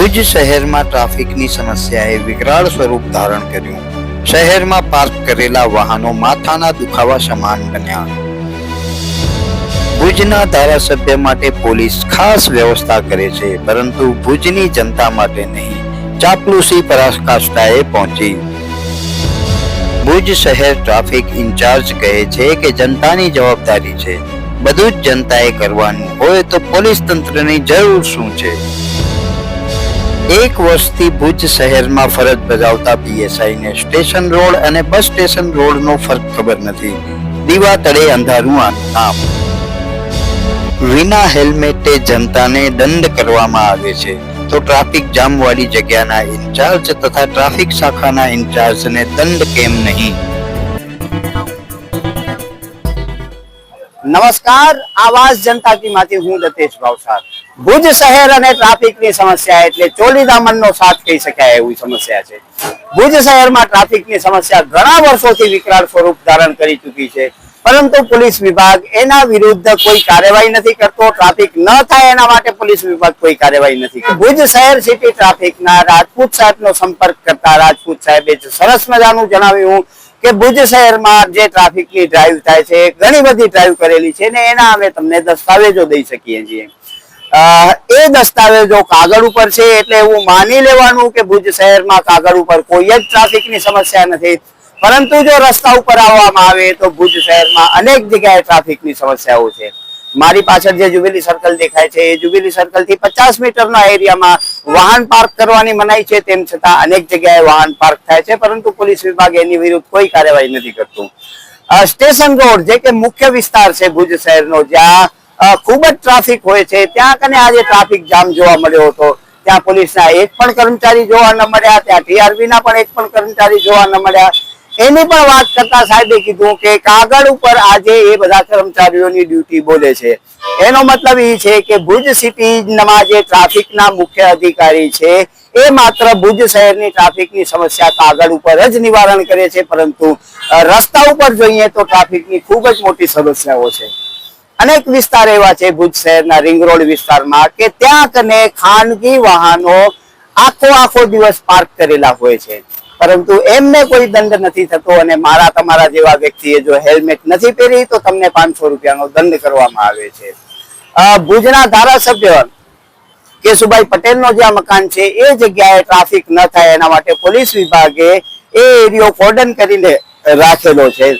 ભુજ શહેરમાં ટ્રાફિકની સમસ્યાએ વિકરાળ સ્વરૂપ ધારણ કર્યું. શહેરમાં પાર્ક કરેલા વાહનો માથાના દુખાવા સમાન બન્યા. ભુજના ધારાસભ્ય માટે પોલીસ ખાસ વ્યવસ્થા કરે છે, પરંતુ ભુજની જનતા માટે નહીં. ચાપલુસી પરાકાષ્ઠાએ પહોંચી. ભુજ શહેર ટ્રાફિક ઇન્ચાર્જ કહે છે કે જનતાની જવાબદારી છે. બધું જ જનતાએ કરવાનું હોય તો પોલીસ તંત્રની જરૂર શું છે? એક વર્ષથી ભુજ શહેરમાં ફરજ બજાવતા પીએસઆઈ ને સ્ટેશન રોડ અને બસ સ્ટેશન રોડનો ફરક ખબર નથી. દીવા તળે અંધારું આમ વિના હેલ્મેટે જનતાને દંડ કરવામાં આવે છે. તો ટ્રાફિક જામ વાળી જગ્યાના ઇન્ચાર્જ તથા ટ્રાફિક શાખાના ઇન્ચાર્જને દંડ કેમ નહીં? નમસ્કાર, આવાજ જનતા કી માંથી હું દતેશ ભાવસાર. ભુજ શહેર અને ટ્રાફિકની સમસ્યા એટલે ચોલી દામનનો સાથ કહી શકાય એવી સમસ્યા છે. ભુજ શહેરમાં ટ્રાફિકની સમસ્યા ઘણા વર્ષોથી વિકરાળ સ્વરૂપ ધારણ કરી ચૂકી છે. પરંતુ પોલીસ વિભાગ એના વિરુદ્ધ કોઈ કાર્યવાહી નથી કરતો. ટ્રાફિક ન થાય એના માટે પોલીસ વિભાગ કોઈ કાર્યવાહી નથી ભુજ શહેર સિટી ટ્રાફિકના રાજપૂત સાહેબનો સંપર્ક કરતા રાજપૂત સાહેબે સરસ મજાનું જણાવ્યું કે ભુજ શહેરમાં જે ટ્રાફિકની ડ્રાઈવ થાય છે, ઘણી બધી ડ્રાઈવ કરેલી છે ને એના અમે તમને દસ્તાવેજો દઈ શકીએ છીએ. એ દસ્તાવેજો કાગળ ઉપર છે એટલે એવું માની લેવાનું કે ભુજ શહેરમાં કાગળ ઉપર કોઈ જ ટ્રાફિકની સમસ્યા નથી. પરંતુ જો રસ્તા ઉપર આવવામાં આવે તો ભુજ શહેરમાં અનેક જગ્યાએ ટ્રાફિકની સમસ્યાઓ છે. મારી પાછળ જે જુબેલી સર્કલ દેખાય છે, એ જુબેલી સર્કલથી પચાસ મીટરના એરિયામાં વાહન પાર્ક કરવાની મનાઈ છે, તેમ છતાં અનેક જગ્યાએ વાહન પાર્ક થાય છે, પરંતુ પોલીસ વિભાગ એની વિરુદ્ધ કોઈ કાર્યવાહી નથી કરતું. સ્ટેશન રોડ, જે કે મુખ્ય વિસ્તાર છે ભુજ શહેરનો, જ્યાં ખૂબ જ ટ્રાફિક હોય છે. ત્યાં કને આજે ટ્રાફિક જામ જોવા મળ્યો હતો. ત્યાં પોલીસના એક પણ કર્મચારી જોવા ન મળ્યા, ત્યાં ટીઆરબી ના પણ એક પણ કર્મચારી જોવા ન મળ્યા. એની પણ વાત કરતા સાહેબે કીધું કે કાગળ ઉપર આજે એ બધા કર્મચારીઓની ડ્યુટી બોલે છે. એનો મતલબ એ છે કે ભુજ સિટીમાં જે ટ્રાફિકના મુખ્ય અધિકારી છે, એ માત્ર ભુજ શહેરની ટ્રાફિકની સમસ્યા કાગળ ઉપર જ નિવારણ કરે છે, પરંતુ રસ્તા ઉપર જોઈએ તો ટ્રાફિકની ખૂબ જ મોટી સમસ્યાઓ છે. અનેક વિસ્તાર એવા છે ભુજ શહેરના રિંગ રોડ વિસ્તારમાં કે ત્યાં કને ખાનગી વાહનો આખો આખો દિવસ પાર્ક કરેલા હોય છે. પરંતુ એમને કોઈ દંડ નથી થતો અને મારા તમારા જેવા વ્યક્તિએ જો હેલ્મેટ નથી પહેરી તો તમને પાંચસો રૂપિયાનો દંડ કરવામાં આવે છે. ભુજના ધારાસભ્ય કેશુભાઈ પટેલનો જે આ મકાન છે એ જગ્યાએ ટ્રાફિક ન થાય એના માટે પોલીસ વિભાગે એ એરિયો કોર્ડન કરીને રાખેલો છે.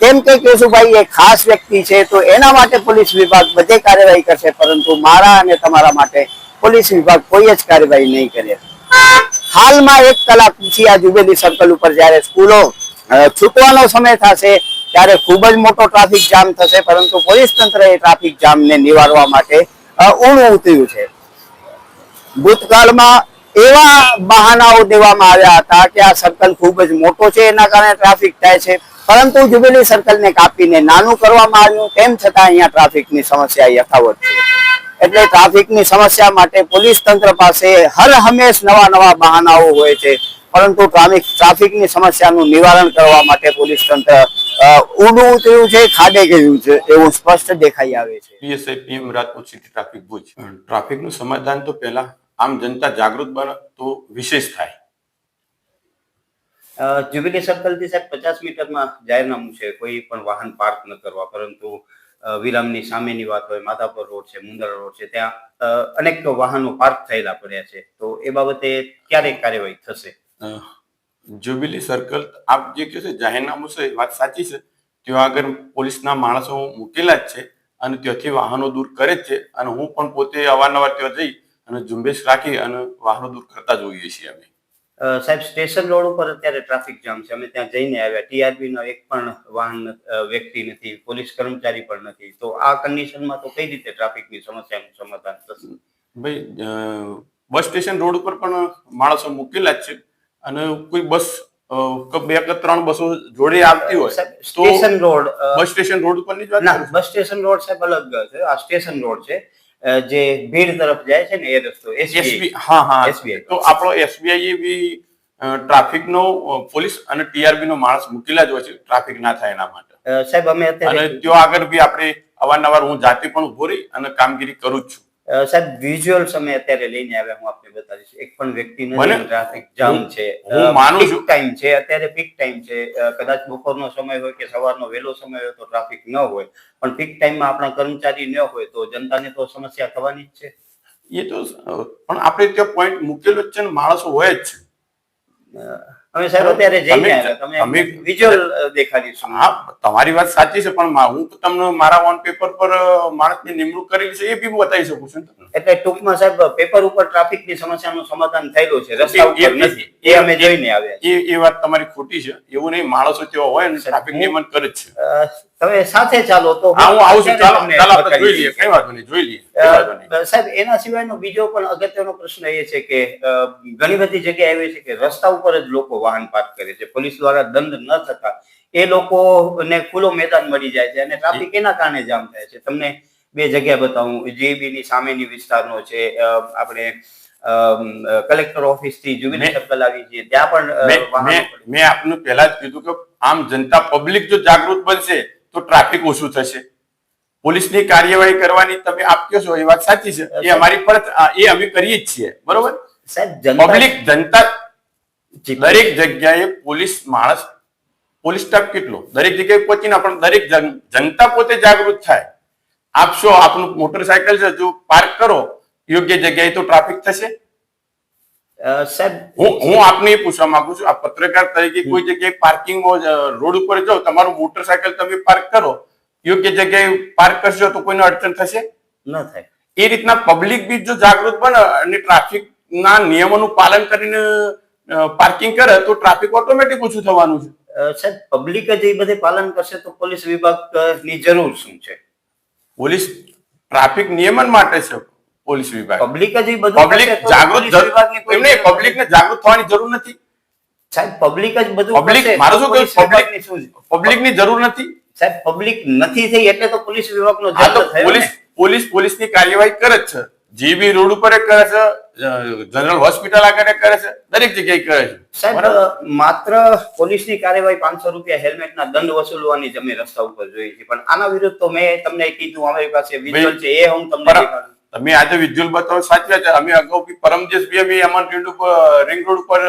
કેમ કે કેશુભાઈ એ ખાસ વ્યક્તિ છે, તો એના માટે પોલીસ વિભાગ બધે કાર્યવાહી કરશે, પરંતુ મારા અને તમારા માટે પોલીસ વિભાગ કોઈ જ કાર્યવાહી નહીં કરે. હાલમાં એક કલાક પછી આ જુબેલી સર્કલ ઉપર જ્યારે સ્કૂલો છૂટવાનો સમય થશે, ત્યારે ખૂબ જ મોટો ટ્રાફિક જામ થશે, પરંતુ પોલીસ તંત્ર એ ટ્રાફિક જામને નિવારવા માટે ઊણું ઉતર્યું છે. ભૂતકાળમાં એવા બહાનાઓ દેવામાં આવ્યા હતા કે આ સર્કલ ખૂબ જ મોટો છે, એના કારણે ટ્રાફિક થાય છે. પરંતુ જ્યુબિલી સર્કલને કાપીને નાનું કરવામાં આવ્યું. તેમ છતાં અહીંયા ટ્રાફિકની સમસ્યા યથાવત છે. એટલે ટ્રાફિકની સમસ્યા માટે પોલીસ તંત્ર પાસે હર હંમેશ નવા નવા બહાનાઓ હોય છે. પરંતુ ટ્રાફિક, ટ્રાફિકની સમસ્યાનું નિવારણ કરવા માટે પોલીસ તંત્ર ઊંડું ઉતર્યું છે, ખાડે ગયું છે, એવું સ્પષ્ટ દેખાઈ આવે છે. PSI PM Rajkot city traffic Bhuj. ટ્રાફિકનું સમાધાન તો પહેલા આમ જનતા જાગૃત બને તો વિશેષ થાય. જ્યુબિલી સર્કલથી સાહેબ પચાસ મીટરમાં જાહેરનામું છે. કોઈ પણ વાહન પાર્ક ન કરવા, પરંતુ વિરામની સામેની વાત હોય, માધાપર રોડ છે, મુંદરા રોડ છે, ત્યાં અનેક વાહનો પાર્ક થયેલા પડ્યા છે. તો એ બાબતે ક્યારે કાર્યવાહી થશે? જ્યુબિલી સર્કલ આપ જે કહો છો જાહેરનામું છે વાત સાચી છે. ત્યાં આગળ પોલીસના માણસો મૂકેલા જ છે અને ત્યાંથી વાહનો દૂર કરે જ છે. અને હું પણ પોતે અવારનવાર ત્યાં જઈ અને ઝુંબેશ રાખી અને વાહનો દૂર કરતા જોઈએ છીએ અમે. સાહેબ સ્ટેશન રોડ ઉપર અત્યારે ટ્રાફિક જામ છે. અમે ત્યાં જઈને આવ્યા. ટીઆરબી નો એક પણ વાહન વ્યક્તિ નથી. પોલીસ કર્મચારી પણ નથી. તો આ કન્ડિશનમાં તો કઈ રીતે ટ્રાફિકની સમસ્યાનું સમાધાન થશે? ભાઈ બસ સ્ટેશન રોડ ઉપર પણ માણસો મૂકેલા જ છે. અને કોઈ બસ બે કે ત્રણ બસો જોડે આવતી હોય station road bus station road છું. બસ સ્ટેશન રોડ સાહેબ અલગ છે. આ સ્ટેશન રોડ છે. જે ભીડ તરફ જાય છે ને એ રસ્તો SBI એસબી હા હા. એસબીઆઈ. તો આપણો એસબીઆઈ બી ટ્રાફિક નો પોલીસ અને ટીઆરબી નો માણસ મૂકેલા જ હોય છે ટ્રાફિક ના થાય એના માટે. સાહેબ અમે અને જો આગળ બી આપણે અવારનવાર હું જાતે પણ ઊભો રહી અને કામગીરી કરું જ છું. સાહેબ વિઝ્યુઅલ સમય અત્યારે લઈને આવ્યા હું આપને બતાવીશ. એક પણ વ્યક્તિ ટ્રાફિક જામ છે. હું માનું છું. ટાઈમ છે અત્યારે પીક ટાઈમ છે. કદાચ બપોરનો સમય હોય કે સવારનો વહેલો સમય હોય તો ટ્રાફિક ન હોય. પણ પીક ટાઈમમાં આપણા કર્મચારી ન હોય તો જનતાને તો સમસ્યા થવાની જ છે. એ તો પણ આપણે ત્યાં પોઈન્ટ મૂકેલો જ છે ને માણસો હોય જ છે. હવે સાહેબ અત્યારે જઈને તમે- વિઝ્યુઅલ દેખાડીશું હા તમારી વાત સાચી છે પણ હું તો તમને મારા ઓન પેપર પર માણસની નિમણૂક કરેલી છે એ બી બતાવી શકું છું. એટલે ટૂંકમાં સાહેબ પેપર ઉપર ટ્રાફિકની સમસ્યાનું સમાધાન થયેલું છે રસ્તા ઉપર નથી. એ અમે જોઈને આવ્યા એ એ વાત તમારી ખોટી છે. એવું નહીં માણસો તેવા હોય અને ટ્રાફિક નિયમન કરે જ છે. તમે સાથે ચાલો તો હું આવું છું. ચાલો તમને ચાલો આપણે જોઈ લઈએ. કઈ વાંધો નહીં જોઈ લઈએ. સાહેબ એના સિવાયનો બીજો પણ અગત્યનો પ્રશ્ન એ છે કે ઘણી બધી જગ્યાએ એવી છે કે રસ્તા ઉપર જ લોકો વાહન પાર્ક કરે છે. પોલીસ દ્વારા દંડ ન થતા એ લોકોને ખુલ્લો મેદાન મળી જાય છે અને ટ્રાફિક એના કારણે જામ થાય છે. તમને બે જગ્યા બતાવું. જીબી ની સામેની વિસ્તારનો છે આપણે કલેક્ટર ઓફિસથી જુબિલી સર્કલ આવી છે. ત્યાં પણ મેં આપને પહેલા જ કીધું કે આમ જનતા પબ્લિક જો જાગૃત બનશે તો ટ્રાફિક ઓછું થશે. પોલીસની કાર્યવાહી કરવાની તમે આપ કહો છો એ વાત સાચી છે. એ અમારી પર એ અમે કરીએ જ છીએ. બરોબર? પબ્લિક જનતા દરેક જગ્યાએ પોલીસ માણસ પોલીસ સ્ટાફ કેટલો? દરેક જગ્યાએ પહોંચી પણ દરેક જનતા પોતે જાગૃત થાય. આપશો આપનું મોટરસાયકલ છે જો પાર્ક કરો યોગ્ય જગ્યાએ તો ટ્રાફિક થશે? સાહેબ હું હું આપને એ પૂછવા માંગુ છું આ પત્રકાર તરીકે કોઈ જગ્યાએ પાર્કિંગમાં રોડ ઉપર જાઓ તમારું મોટરસાયકલ તમે પાર્ક કરો યોગ્ય જગ્યાએ પાર્ક કરશો તો કોઈને અડચણ થશે? ન થાય. એ રીતના પબ્લિક બી જો જાગૃત બને અને ટ્રાફિક ના નિયમોનું પાલન કરીને પાર્કિંગ કરે તો ટ્રાફિક ઓટોમેટિક ઓછું થવાનું છે. સાહેબ પબ્લિક જ એ બધે પાલન કરશે તો પોલીસ વિભાગની જરૂર શું છે? પોલીસ ટ્રાફિક નિયમન માટે છે પોલીસ વિભાગ. પબ્લિક જ બધું પબ્લિક જાગૃત પોલીસ એમને પબ્લિક ને જાગૃત થવાની જરૂર નથી. સાહેબ પબ્લિક જ બધું પબ્લિક મારું શું પોલીસ કહ્યું શું પબ્લિકની જરૂર નથી. સાહેબ પબ્લિક નથી થઈ એટલે તો પોલીસ વિભાગ નો પોલીસ પોલીસ પોલીસની કાર્યવાહી કરે જ છે. જીબી રોડ ઉપર કરે છે જનરલ હોસ્પિટલ આગળ કરે છે દરેક જગ્યાએ કરે છે. સાહેબ માત્ર માત્ર પોલીસની કાર્યવાહી પાંચસો રૂપિયા હેલ્મેટના દંડ વસૂલવાની અમે રસ્તા ઉપર જોઈ છે પણ આના વિરુદ્ધ તો મેં તમને કીધું અમારી પાસે વિઝ્યુઅલ છે એ હું તમને તમે આજે વિઝ્યુઅલ બતાવો, સાચી છે. અમે અગાઉ પરમ દિવસ બી અમે રિંગ ઉપર રિંગ રોડ ઉપર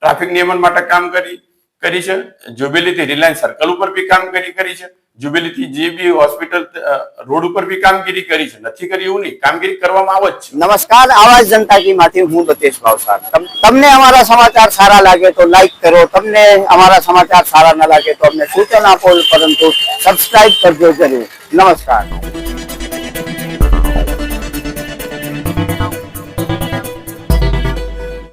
ટ્રાફિક નિયમન માટે કામ કરી કરી છે. જુબેલીથી રિલાયન્સ સર્કલ ઉપર બી કામગીરી કરી છે. જુબેલીથી જે બી હોસ્પિટલ રોડ ઉપર બી કામગીરી કરી છે. નથી કરી એવું નહીં. કામગીરી કરવામાં આવે છે. નમસ્કાર આવાજ જનતા કી માંથી હું દતેશ ભાવસાર. તમ- તમને અમારા સમાચાર સારા લાગે તો લાઈક કરો. તમને અમારા સમાચાર સારા ના લાગે તો અમને સૂચન આપો, પરંતુ સબસ્ક્રાઇબ કરજો જરૂર. નમસ્કાર.